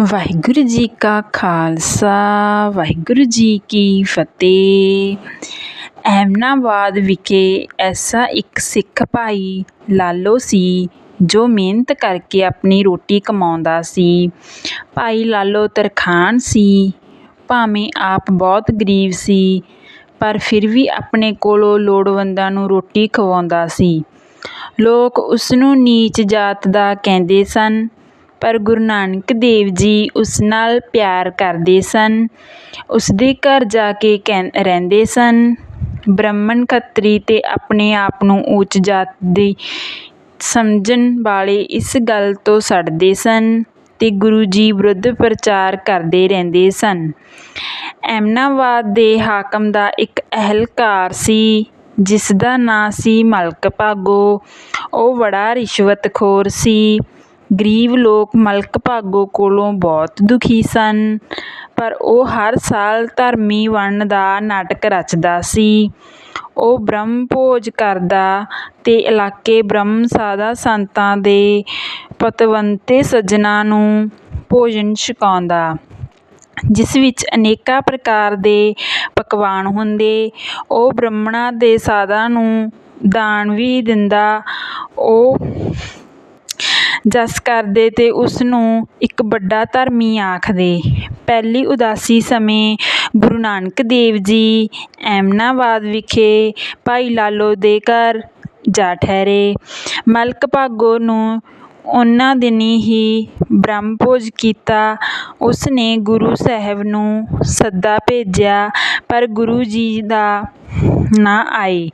ਵਾਹਿਗੁਰੂ ਜੀ ਕਾ ਖਾਲਸਾ, ਵਾਹਿਗੁਰੂ ਜੀ ਕੀ ਫਤਿਹ। ਅਹਿਮਨਾਬਾਦ ਵਿਖੇ ਐਸਾ ਇੱਕ ਸਿੱਖ ਭਾਈ ਲਾਲੋ ਸੀ, ਜੋ ਮਿਹਨਤ ਕਰਕੇ ਆਪਣੀ ਰੋਟੀ ਕਮਾਉਂਦਾ ਸੀ। ਭਾਈ ਲਾਲੋ ਤਰਖਾਣ ਸੀ, ਭਾਵੇਂ ਆਪ ਬਹੁਤ ਗਰੀਬ ਸੀ, ਪਰ ਫਿਰ ਵੀ ਆਪਣੇ ਕੋਲੋਂ ਲੋੜਵੰਦਾਂ ਨੂੰ ਰੋਟੀ ਖਵਾਉਂਦਾ ਸੀ। ਲੋਕ ਉਸ ਨੂੰ ਨੀਚ ਜਾਤ ਦਾ ਕਹਿੰਦੇ ਸਨ। ਪਰ ਗੁਰੂ ਨਾਨਕ ਦੇਵ ਜੀ ਉਸ ਨਾਲ ਪਿਆਰ ਕਰਦੇ ਸਨ। ਉਸ ਦੇ ਘਰ ਜਾ ਕੇ ਕਹਿ, ਰਹਿੰਦੇ ਸਨ। ਬ੍ਰਾਹਮਣ ਖੱਤਰੀ ਤੇ ਆਪਣੇ ਆਪ ਨੂੰ ਉੱਚ ਜਾਤ ਦੀ ਸਮਝਣ ਵਾਲੇ ਇਸ ਗੱਲ ਤੋਂ ਸੜਦੇ ਸਨ ਅਤੇ ਗੁਰੂ ਜੀ ਵਿਰੁੱਧ ਪ੍ਰਚਾਰ ਕਰਦੇ ਰਹਿੰਦੇ ਸਨ। ਐਮਨਾਬਾਦ ਦੇ ਹਾਕਮ ਦਾ ਇੱਕ ਅਹਿਲਕਾਰ ਸੀ ਜਿਸ ਦਾ ਨਾਂ ਸੀ ਮਲਕ ਭਾਗੋ ਉਹ ਬੜਾ ਰਿਸ਼ਵਤਖੋਰ ਸੀ। ਗਰੀਬ ਲੋਕ ਮਲਕ ਭਾਗੋ ਕੋਲੋਂ ਬਹੁਤ ਦੁਖੀ ਸਨ, ਪਰ ਉਹ ਹਰ ਸਾਲ ਧਰਮੀ ਵੰਨ ਦਾ ਨਾਟਕ ਰਚਦਾ ਸੀ। ਉਹ ਬ੍ਰਹਮ ਭੋਜ ਕਰਦਾ ਅਤੇ ਇਲਾਕੇ ਬ੍ਰਹਮ ਸਾਧਾ ਸੰਤਾਂ ਦੇ ਪਤਵੰਤੇ ਸੱਜਣਾਂ ਨੂੰ ਭੋਜਨ ਛਕਾਉਂਦਾ। ਜਿਸ ਵਿੱਚ ਅਨੇਕਾਂ ਪ੍ਰਕਾਰ ਦੇ ਪਕਵਾਨ ਹੁੰਦੇ, ਉਹ ਬ੍ਰਾਹਮਣਾਂ ਦੇ ਸਾਧਾਂ ਨੂੰ ਦਾਨ ਵੀ ਦਿੰਦਾ। ਉਹ ਜਸ ਕਰਦੇ ਅਤੇ ਉਸ ਨੂੰ ਇੱਕ ਵੱਡਾ ਧਰਮੀ ਆਖਦੇ। ਪਹਿਲੀ ਉਦਾਸੀ ਸਮੇਂ ਗੁਰੂ ਨਾਨਕ ਦੇਵ ਜੀ ਐਮਨਾਬਾਦ ਵਿਖੇ ਭਾਈ ਲਾਲੋ ਦੇ ਘਰ ਜਾ ਠਹਿਰੇ। ਮਲਕ ਭਾਗੋ ਨੂੰ ਉਹਨਾਂ ਦਿਨੀਂ ਹੀ ਬ੍ਰਹਮ ਭੋਜ ਕੀਤਾ। ਉਸ ਨੇ ਗੁਰੂ ਸਾਹਿਬ ਨੂੰ ਸੱਦਾ ਭੇਜਿਆ, ਪਰ ਗੁਰੂ ਜੀ ਦਾ ਨਾ ਆਏ।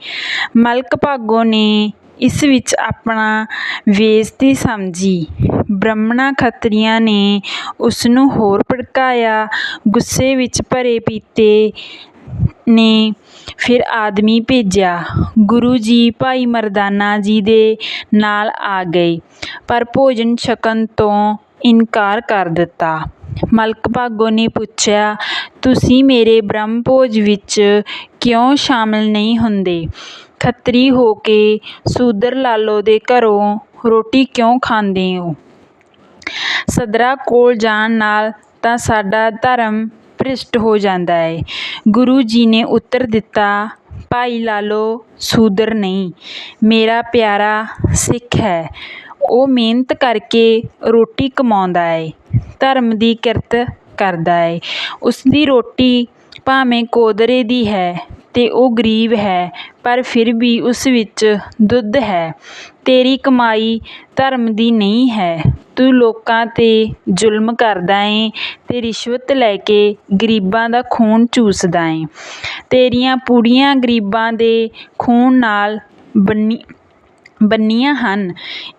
ਮਲਕ ਭਾਗੋ ਨੇ ਇਸ ਵਿੱਚ ਆਪਣਾ ਬੇਇੱਜ਼ਤੀ ਸਮਝੀ। ਬ੍ਰਾਹਮਣਾਂ ਖੱਤਰੀਆਂ ਨੇ ਉਸ ਨੂੰ ਹੋਰ ਭੜਕਾਇਆ, ਗੁੱਸੇ ਵਿੱਚ ਭਰੇ ਪੀਤੇ ਨੇ ਫਿਰ ਆਦਮੀ ਭੇਜਿਆ। ਗੁਰੂ ਜੀ ਭਾਈ ਮਰਦਾਨਾ ਜੀ ਦੇ ਨਾਲ ਆ ਗਏ, ਪਰ ਭੋਜਨ ਛਕਣ ਤੋਂ ਇਨਕਾਰ ਕਰ ਦਿੱਤਾ। ਮਲਕ ਭਾਗੋ ਨੇ ਪੁੱਛਿਆ, ਤੁਸੀਂ ਮੇਰੇ ਬ੍ਰਹਮ ਭੋਜ ਵਿੱਚ ਕਿਉਂ ਸ਼ਾਮਲ ਨਹੀਂ ਹੁੰਦੇ? ਖੱਤਰੀ ਹੋ ਕੇ ਸੂਦਰ ਲਾਲੋ ਦੇ ਘਰੋਂ ਰੋਟੀ ਕਿਉਂ ਖਾਂਦੇ ਹੋ? ਸਦਰਾਂ ਕੋਲ ਜਾਣ ਨਾਲ ਤਾਂ ਸਾਡਾ ਧਰਮ ਭ੍ਰਿਸ਼ਟ ਹੋ ਜਾਂਦਾ ਹੈ ਗੁਰੂ ਜੀ ਨੇ ਉੱਤਰ ਦਿੱਤਾ, ਭਾਈ ਲਾਲੋ, ਸੂਦਰ ਨਹੀਂ, ਮੇਰਾ ਪਿਆਰਾ ਸਿੱਖ ਹੈ। ਉਹ ਮਿਹਨਤ ਕਰਕੇ ਰੋਟੀ ਕਮਾਉਂਦਾ ਏ, ਧਰਮ ਦੀ ਕਿਰਤ ਕਰਦਾ ਹੈ ਉਸ ਦੀ ਰੋਟੀ ਭਾਵੇਂ ਕੋਦਰੇ ਦੀ ਹੈ ਤੇ ਉਹ ਗਰੀਬ ਹੈ, ਪਰ ਫਿਰ ਵੀ ਉਸ ਵਿੱਚ ਦੁੱਧ ਹੈ। ਤੇਰੀ ਕਮਾਈ ਧਰਮ ਦੀ ਨਹੀਂ ਹੈ। ਤੂੰ ਲੋਕਾਂ ਤੇ ਜ਼ੁਲਮ ਕਰਦਾ ਏਂ ਅਤੇ ਰਿਸ਼ਵਤ ਲੈ ਕੇ ਗਰੀਬਾਂ ਦਾ ਖੂਨ ਚੂਸਦਾ ਏਂ। ਤੇਰੀਆਂ ਪੂੜੀਆਂ ਗਰੀਬਾਂ ਦੇ ਖੂਨ ਨਾਲ ਬੰਨੀ, ਬੰਨੀਆਂ ਹਨ।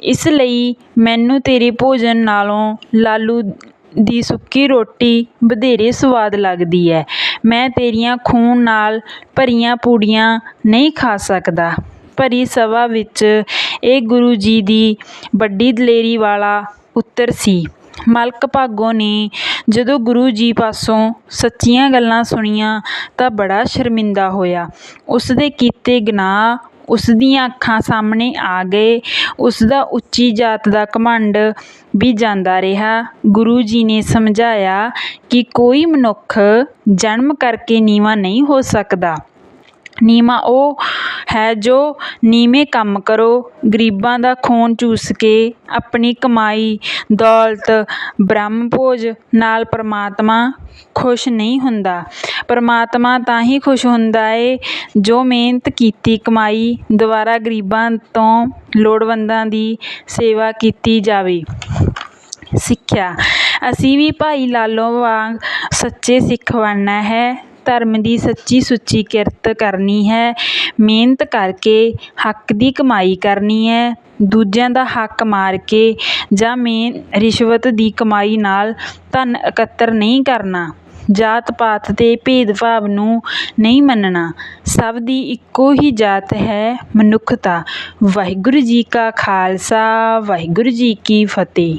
ਇਸ ਲਈ ਮੈਨੂੰ ਤੇਰੇ ਭੋਜਨ ਨਾਲੋਂ ਲਾਲੂ ਦੀ ਸੁੱਕੀ ਰੋਟੀ ਵਧੇਰੇ ਸਵਾਦ ਲੱਗਦੀ ਹੈ। ਮੈਂ ਤੇਰੀਆਂ ਖੂਨ ਨਾਲ ਭਰੀਆਂ ਪੂੜੀਆਂ ਨਹੀਂ ਖਾ ਸਕਦਾ। ਭਰੀ ਸਭਾ ਵਿੱਚ ਇਹ ਗੁਰੂ ਜੀ ਦੀ ਵੱਡੀ ਦਲੇਰੀ ਵਾਲਾ ਉੱਤਰ ਸੀ। ਮਲਕ ਭਾਗੋ ਨੇ ਜਦੋਂ ਗੁਰੂ ਜੀ ਪਾਸੋਂ ਸੱਚੀਆਂ ਗੱਲਾਂ ਸੁਣੀਆਂ ਤਾਂ ਬੜਾ ਸ਼ਰਮਿੰਦਾ ਹੋਇਆ। ਉਸ ਦੇ ਕੀਤੇ ਗੁਨਾਹ ਉਸ ਦੀਆਂ ਅੱਖਾਂ ਸਾਹਮਣੇ ਆ ਗਏ। ਉਸ ਦਾ ਉੱਚੀ ਜਾਤ ਦਾ ਘਮੰਡ ਵੀ ਜਾਂਦਾ ਰਿਹਾ। ਗੁਰੂ ਜੀ ਨੇ ਸਮਝਾਇਆ ਕਿ ਕੋਈ ਮਨੁੱਖ ਜਨਮ ਕਰਕੇ ਨੀਵਾਂ ਨਹੀਂ ਹੋ ਸਕਦਾ। ਨੀਵਾਂ ਉਹ ਹੈ ਜੋ ਨੀਵੇਂ ਕੰਮ ਕਰੋ, ਗਰੀਬਾਂ ਦਾ ਖੂਨ ਚੂਸ ਕੇ ਆਪਣੀ ਕਮਾਈ, ਦੌਲਤ, ਬ੍ਰਹਮ ਭੋਜ ਨਾਲ ਪਰਮਾਤਮਾ ਖੁਸ਼ ਨਹੀਂ ਹੁੰਦਾ। ਪਰਮਾਤਮਾ ਤਾਂ ਹੀ ਖੁਸ਼ ਹੁੰਦਾ ਹੈ ਜੋ ਮਿਹਨਤ ਕੀਤੀ ਕਮਾਈ ਦੁਆਰਾ ਗਰੀਬਾਂ ਤੋਂ ਲੋੜਵੰਦਾਂ ਦੀ ਸੇਵਾ ਕੀਤੀ ਜਾਵੇ। ਸਿੱਖਿਆ। ਅਸੀਂ ਵੀ ਭਾਈ ਲਾਲੋ ਵਾਂਗ ਸੱਚੇ ਸਿੱਖ ਬਣਨਾ ਹੈ। ਧਰਮ ਦੀ ਸੱਚੀ ਸੁੱਚੀ ਕਿਰਤ ਕਰਨੀ ਹੈ। ਮਿਹਨਤ ਕਰਕੇ ਹੱਕ ਦੀ ਕਮਾਈ ਕਰਨੀ ਹੈ। ਦੂਜਿਆਂ ਦਾ ਹੱਕ ਮਾਰ ਕੇ ਜਾਂ ਮੇਨ ਰਿਸ਼ਵਤ ਦੀ ਕਮਾਈ ਨਾਲ ਧਨ ਇਕੱਤਰ ਨਹੀਂ ਕਰਨਾ। ਜਾਤ ਪਾਤ ਤੇ ਭੇਦਭਾਵ ਨੂੰ ਨਹੀਂ ਮੰਨਣਾ। ਸਭ ਦੀ ਇੱਕੋ ਹੀ ਜਾਤ ਹੈ ਮਨੁੱਖਤਾ। ਵਾਹਿਗੁਰੂ ਜੀ ਕਾ ਖਾਲਸਾ, ਵਾਹਿਗੁਰੂ ਜੀ ਕੀ ਫਤਿਹ।